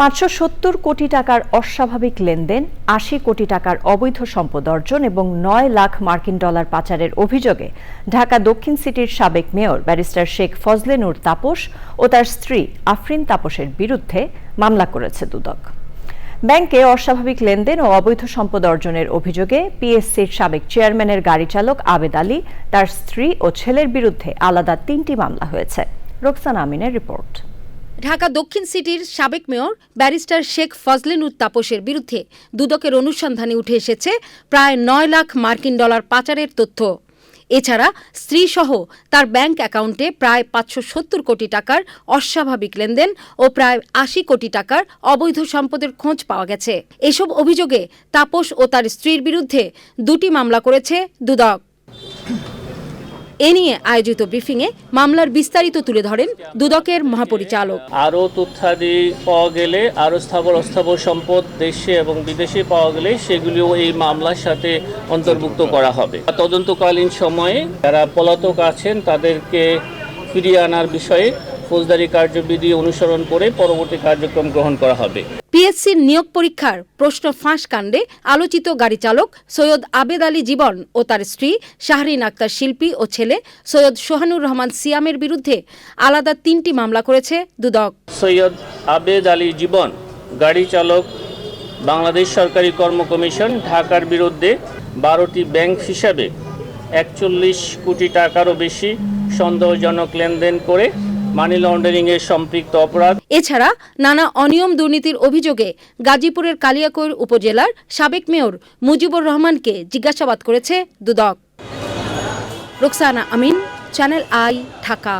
পাঁচশো সত্তর কোটি টাকার অস্বাভাবিক লেনদেন, আশি কোটি টাকার অবৈধ সম্পদ অর্জন এবং নয় লাখ মার্কিন ডলার পাচারের অভিযোগে ঢাকা দক্ষিণ সিটির সাবেক মেয়র ব্যারিস্টার শেখ ফজলে নূর তাপস ও তার স্ত্রী আফরিন তাপসের বিরুদ্ধে মামলা করেছে দুদক। ব্যাংকে অস্বাভাবিক লেনদেন ও অবৈধ সম্পদ অর্জনের অভিযোগে পিএসসির সাবেক চেয়ারম্যানের গাড়ি চালক আবেদ আলী, তার স্ত্রী ও ছেলের বিরুদ্ধে আলাদা তিনটি মামলা হয়েছে। রোকসানা আমিনের রিপোর্ট। ঢাকা দক্ষিণ সিটির সাবেক মেয়র ব্যারিস্টার শেখ ফজলেনুর তাপসের বিরুদ্ধে দুদকের অনুসন্ধানে উঠে এসেছে প্রায় নয় লাখ মার্কিন ডলার পাচারের তথ্য। এছাড়া স্ত্রীসহ তার ব্যাংক অ্যাকাউন্টে প্রায় পাঁচশো সত্তর কোটি টাকার অস্বাভাবিক লেনদেন ও প্রায় আশি কোটি টাকার অবৈধ সম্পদের খোঁজ পাওয়া গেছে। এসব অভিযোগে তাপস ও তার স্ত্রীর বিরুদ্ধে দুটি মামলা করেছে দুদক। এ নিয়ে আয়োজিত ব্রিফিংয়ে মামলার বিস্তারিত তুলে ধরেন দুদকের মহাপরিচালক। আরও তথ্যাদি পাওয়া গেলে, আরও স্থাবর অস্থাবর সম্পদ দেশে এবং বিদেশে পাওয়া গেলে সেগুলিও এই মামলার সাথে অন্তর্ভুক্ত করা হবে। তদন্তকালীন সময়ে যারা পলাতক আছেন তাদেরকে ফিরিয়ে আনার বিষয়ে ফৌজদারি কার্যবিধি অনুসরণ করে পরবর্তী কার্যক্রম গ্রহণ করা হবে। পিএসসির নিয়োগ পরীক্ষার প্রশ্ন ফাঁস কাণ্ডে আলোচিত গাড়ি চালক সৈয়দ আবেদ আলী জীবন ও তার স্ত্রী শাহরিন আক্তার শিল্পী ও ছেলে সৈয়দ সোহানুর রহমান সিয়ামের বিরুদ্ধে আলাদা তিনটি মামলা করেছে দুদক। সৈয়দ আবেদ আলী জীবন গাড়ি চালক বাংলাদেশ সরকারি কর্ম কমিশন ঢাকার বিরুদ্ধে বারোটি ব্যাংক হিসাবে একচল্লিশ কোটি টাকারও বেশি সন্দেহজনক লেনদেন করে মানি লন্ডারিং এর সম্পৃক্ত অপরাধ। এছাড়া নানা অনিয়ম দুর্নীতির অভিযোগে গাজীপুরের কালিয়াকৈর উপজেলার সাবেক মেয়র মুজিবুর রহমানকে জিজ্ঞাসাবাদ করেছে দুদক। Roksana Amin, channel I, Dhaka.